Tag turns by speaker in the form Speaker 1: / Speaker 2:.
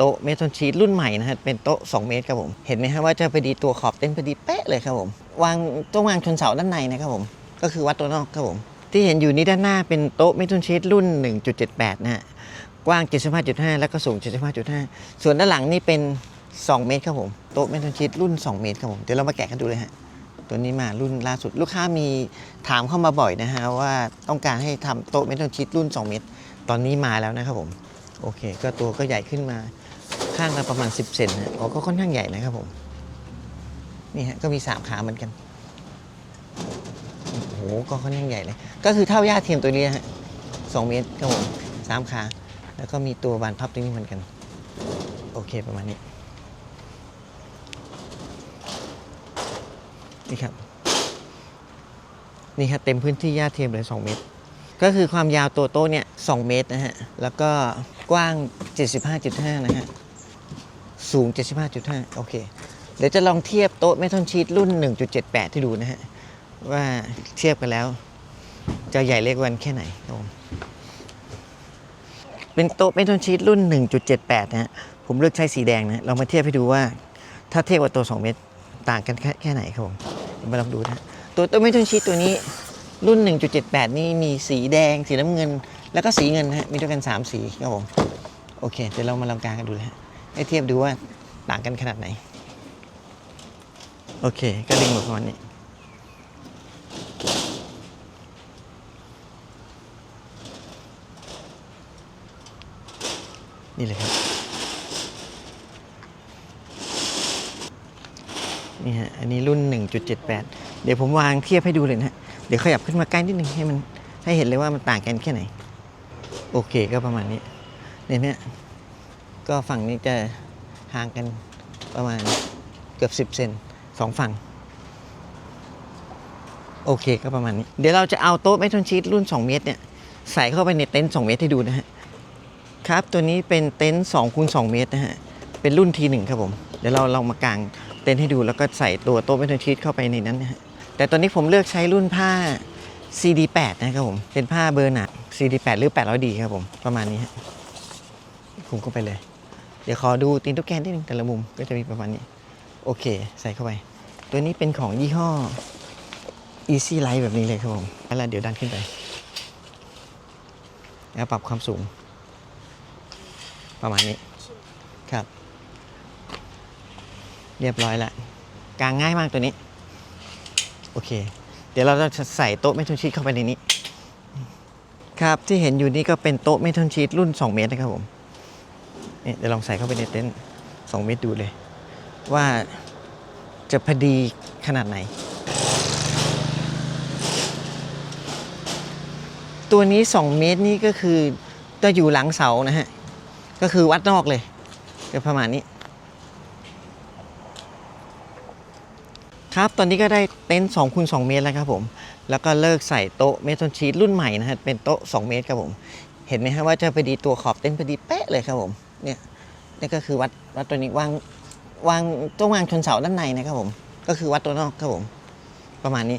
Speaker 1: โต๊ะเมทัลชีตรุ่นใหม่นะฮะเป็นโต๊ะ 2 เมตรครับผม เห็นไหมฮะว่าจะพอดีตัวขอบเต็นท์พอดีเป๊ะเลยครับผม วางต้องวางชนเสาด้านในนะครับผม ก็คือวัดตัวนอกครับผม ที่เห็นอยู่นี้ด้านหน้าเป็นโต๊ะเมทัลชีตรุ่น 1.78 นะฮะ กว้าง 75.5 แล้วก็สูง 75.5 ส่วนด้านหลังนี่เป็น 2 เมตรครับผม โต๊ะเมทัลชีตรุ่น 2 เมตรครับผม เดี๋ยวเรามาแกะกันดูเลยฮะ ตัวนี้มารุ่นล่าสุด ลูกค้ามีถามเข้ามาบ่อยนะฮะว่าต้องการให้ทำโต๊ะเมทัลชีตรุ่น 2 เมตร ตอนนี้มาแล้วนะครับผม โอเค ก็ตัวก็ใหญ่ขึ้นมาข้างละประมาณ 10 เซนนะอ๋อก็ค่อนข้างใหญ่นะครับผม นี่ฮะ ก็มี 3 ขาเหมือนกัน โอ้โห ก็ค่อนข้างใหญ่เลย ก็คือเท่าย่าเทียมตัวนี้ฮะสองเมตรครับผมสามขา แล้วก็มีตัวบานพับตรงนี้เหมือนกัน โอเคประมาณนี้ นี่ครับ นี่ครับเต็มพื้นที่หญ้าเทียมเลย2เมตร ก็คือความยาวตัวโต๊ะเนี่ย2เมตรนะฮะ แล้วก็กว้าง 75.5 นะฮะ สูง 75.5 โอเค เดี๋ยวจะลองเทียบโต๊ะเมทัลชีตรุ่น 1.78 ที่ดูนะฮะ ว่าเทียบกันแล้ว จะใหญ่เล็กกันแค่ไหนครับผมเป็นโต๊ะเมทัลชีตรุ่น 1.78 นะฮะ ผมเลือกใช้สีแดงนะเรามาเทียบให้ดูว่า ถ้าเทียบกับตัว 2 เมตรต่างกันแค่แคไหนครับผมมาลองดูนะตัวโต๊ะเมทัลชีตตัวนี้ รุ่น 1.78 นี่มีสีแดง สีน้ำเงิน แล้วก็สีเงินฮะ มีด้วยกัน 3 สีครับผม โอเค เดี๋ยวเรามาลองกางกันดูเลยฮะให้เทียบดูว่าต่างกันขนาดไหน โอเค ก็ดึงหมดประมาณนี้นี่เลยครับ นี่ฮะ อันนี้รุ่น 1.78 เดี๋ยวผมวางเทียบให้ดูเลยนะฮะ เดี๋ยวขยับขึ้นมาใกล้นิดนึงให้มันให้เห็นเลยว่ามันต่างกันแค่ไหน โอเคก็ประมาณนี้เนี่ยเนี่ยก็ฝั่งนี้จะห่างกันประมาณเกือบ 10 เซนสองฝั่ง โอเคก็ประมาณนี้ เดี๋ยวเราจะเอาโต๊ะเมทัลชีตรุ่น 2 เมตรเนี่ย ใส่เข้าไปในเต็นท์2เมตรให้ดูนะฮะ ครับ ตัวนี้เป็นเต็นท์2คูณ2เมตรนะฮะ เป็นรุ่น T1 ครับผม เดี๋ยวเราลองมากางเต็นท์ให้ดูแล้วก็ใส่ตัวโต๊ะเมทัลชีตเข้าไปในนั้นนะฮะ แต่ตอนนี้ผมเลือกใช้รุ่นผ้า CD8 นะครับผม เป็นผ้าเบอร์หนา CD8 หรือ 800D ครับผม ประมาณนี้ฮะคุมเข้าไปเลย เดี๋ยวขอดูตีนตุ๊กแกนิดนึงแต่ละมุมก็จะมีประมาณนี้ โอเค ใส่เข้าไป ตัวนี้เป็นของยี่ห้อ Easy Light แบบนี้เลยครับผมแล้วเดี๋ยวดันขึ้นไป แล้วปรับความสูง ประมาณนี้ ครับ เรียบร้อยล้วกางง่ายมากตัวนี้ โอเค เดี๋ยวเราจะใส่โต๊ะเมทัลชีตเข้าไปในนี้ ครับที่เห็นอยู่นี่ก็เป็นโต๊ะเมทัลชีตรุ่น 2 เมตรนะครับผมนี่เดี๋ยวลองใส่เข้าไปในเต็นท์2เมตรดูเลย ว่าจะพอดีขนาดไหน ตัวนี้ 2 เมตรนี่ก็คือจะอยู่หลังเสานะฮะ ก็คือวัดนอกเลยก็ประมาณนี้ ครับ ตอนนี้ก็ได้เต็นท์2คูณ2เมตรแล้วครับผม แล้วก็เลิกใส่โต๊ะเมทัลชีตรุ่นใหม่นะฮะ เป็นโต๊ะ 2 เมตรครับผม เห็นไหมฮะว่าจะพอดีตัวขอบเต็นท์พอดีเป๊ะเลยครับผม เนี่ย นี่ก็คือวัดวัดตัวนี้วางวางต้องวางชนเสาด้านในนะครับผม ก็คือวัดตัวนอกครับผม ประมาณนี้